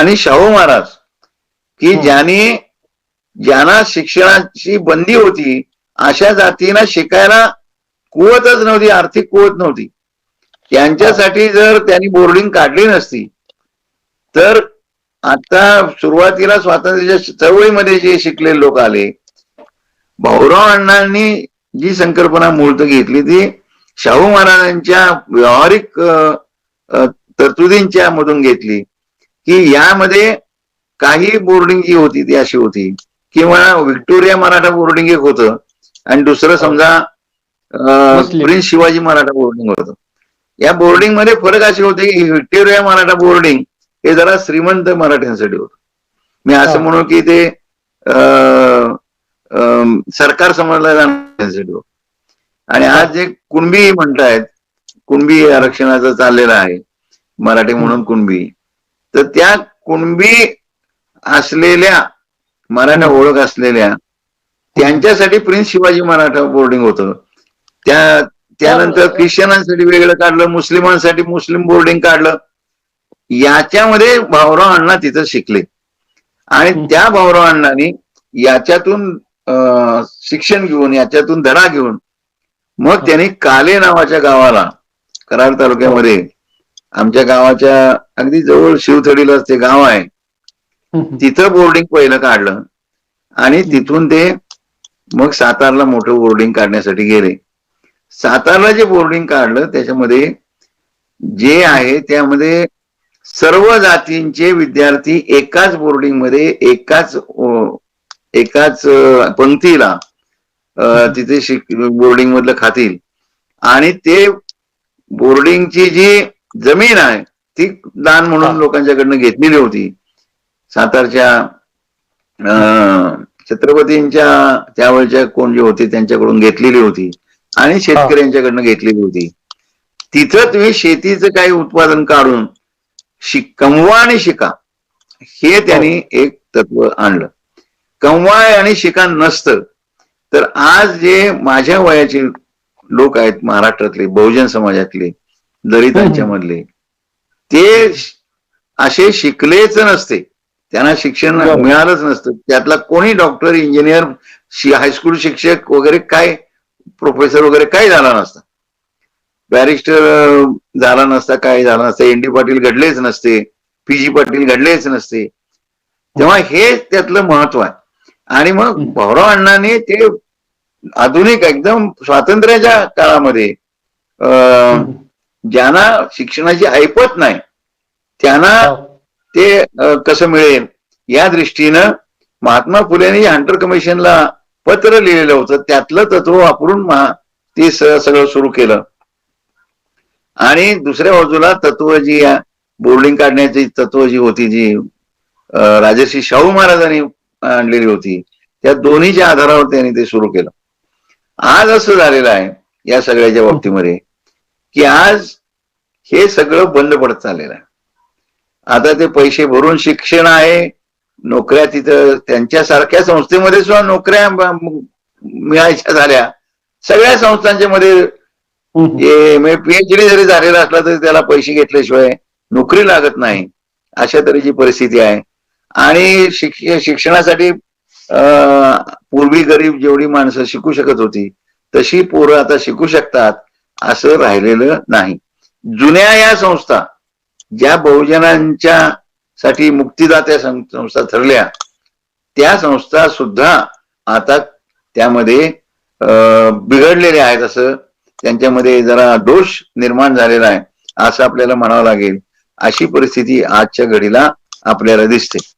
आणि शाहू महाराज की हं. ज्यांनी ज्यांना शिक्षणाची बंदी होती अशा जातींना शिकायला कुवतच नव्हती आर्थिक कुवत नव्हती. त्यांच्यासाठी जर त्यांनी बोर्डिंग काढली नसती तर आता सुरुवातीला स्वातंत्र्याच्या चळवळीमध्ये जे शिकलेले लोक आले भाऊराव अण्णांनी जी संकल्पना मूर्त घेतली ती शाहू महाराजांच्या व्यावहारिक तरतुदींच्या मधून घेतली. की यामध्ये काही बोर्डिंग जी होती ती अशी होती. किंवा व्हिक्टोरिया मराठा बोर्डिंग एक होतं. आणि दुसरं समजा. प्रिन्स शिवाजी मराठा बोर्डिंग होतं. या बोर्डिंगमध्ये फरक असे होते की व्हिक्टोरिया मराठा बोर्डिंग हे जरा श्रीमंत मराठ्यांसाठी होतं. मी असं. म्हणू की ते सरकार समजलं जाण्यासाठी होतं. आणि आज जे कुणबी म्हणतायत कुणबी आरक्षणाचं चाललेलं आहे मराठी म्हणून कुणबी तर त्या कुणबी असलेल्या मराठा ओळख असलेल्या त्यांच्यासाठी प्रिन्स शिवाजी मराठा बोर्डिंग होतं त्या त्यानंतर तर- ख्रिश्चनांसाठी वेगळं काढलं मुस्लिमांसाठी मुस्लिम बोर्डिंग काढलं याच्यामध्ये भाऊराव अण्णा तिथं शिकले आणि. त्या भाऊराव अण्णांनी याच्यातून अं, शिक्षण घेऊन याच्यातून धडा घेऊन मग. त्यांनी काले नावाच्या गावाला कराड तालुक्यामध्ये आमच्या गावाच्या अगदी जवळ शिवथडीला ते गाव आहे. तिथं बोर्डिंग पहिलं काढलं. आणि तिथून ते मग सातारला मोठं बोर्डिंग काढण्यासाठी गेले. सातारला जे बोर्डिंग काढलं त्याच्यामध्ये जे आहे त्यामध्ये सर्व जातींचे विद्यार्थी एकाच बोर्डिंगमध्ये एकाच एकाच पंक्तीला तिथे शिक बोर्डिंग मधलं खातील. आणि ते बोर्डिंगची जी जमीन आहे. ती दान म्हणून हा. लोकांच्याकडनं घेतलेली होती सातारच्या छत्रपतींच्या त्यावेळच्या कोण जे होते त्यांच्याकडून घेतलेली होती. आणि शेतकऱ्यांच्याकडनं घेतलेली होती. तिथं तुम्ही शेतीचं काही उत्पादन काढून शिक कमवा आणि शिका. हे त्यांनी एक तत्व आणलं. कमवाय आणि शिका नसतं. तर आज जे माझ्या वयाचे लोक आहेत महाराष्ट्रातले बहुजन समाजातले दलितांच्या मधले ते असे शिकलेच नसते. त्यांना शिक्षण. मिळालंच नसतं. त्यातला कोणी डॉक्टर इंजिनियर हायस्कूल शिक्षक वगैरे काय प्रोफेसर वगैरे काय झाला नसता. बॅरिस्टर झाला नसता काय झाला नसता. एन डी पाटील घडलेच नसते. पी जी पाटील घडलेच नसते. तेव्हा हे त्यातलं महत्त्व आहे. आणि मग. भाऊराव अण्णांनी ते आधुनिक एकदम स्वातंत्र्याच्या काळामध्ये. ज्यांना शिक्षणाची ऐपत नाही त्यांना हो. ते कसं मिळेल? या दृष्टीनं महात्मा फुलेंनी हंटर कमिशनला पत्र लिहिलेलं होतं त्यातलं तत्व वापरून ते सगळं सुरू केलं. आणि दुसऱ्या बाजूला तत्व जी बोर्डिंग काढण्याची तत्व जी होती जी राजर्षी शाहू महाराजांनी आणलेली होती त्या दोन्हीच्या आधारावर त्यांनी ते सुरू केलं. आज असं झालेलं आहे या सगळ्याच्या बाबतीमध्ये. की आज हे सगळं बंद पडत चाललेलं आहे. आता ते पैसे भरून शिक्षण आहे नोकऱ्या तिथं त्यांच्यासारख्या संस्थेमध्ये सुद्धा नोकऱ्या मिळायच्या झाल्या. सगळ्या संस्थांच्या मध्ये पीएचडी जरी झालेला असला तरी त्याला पैसे घेतल्याशिवाय नोकरी लागत नाही. अशा तऱ्हेची परिस्थिती आहे. आणि शिक्ष- शिक्षणासाठी पूर्वी गरीब जेवढी माणसं शिकू शकत होती तशी पोरं आता शिकू शकतात. असं राहिलेलं नाही. जुन्या या संस्था ज्या बहुजनांच्या साठी मुक्तीदात्या संस्था ठरल्या त्या संस्था सुद्धा आता त्यामध्ये बिघडलेल्या आहेत असं त्यांच्यामध्ये जरा दोष निर्माण झालेला आहे असं आपल्याला म्हणावं लागेल. अशी परिस्थिती आजच्या घडीला आपल्याला दिसते.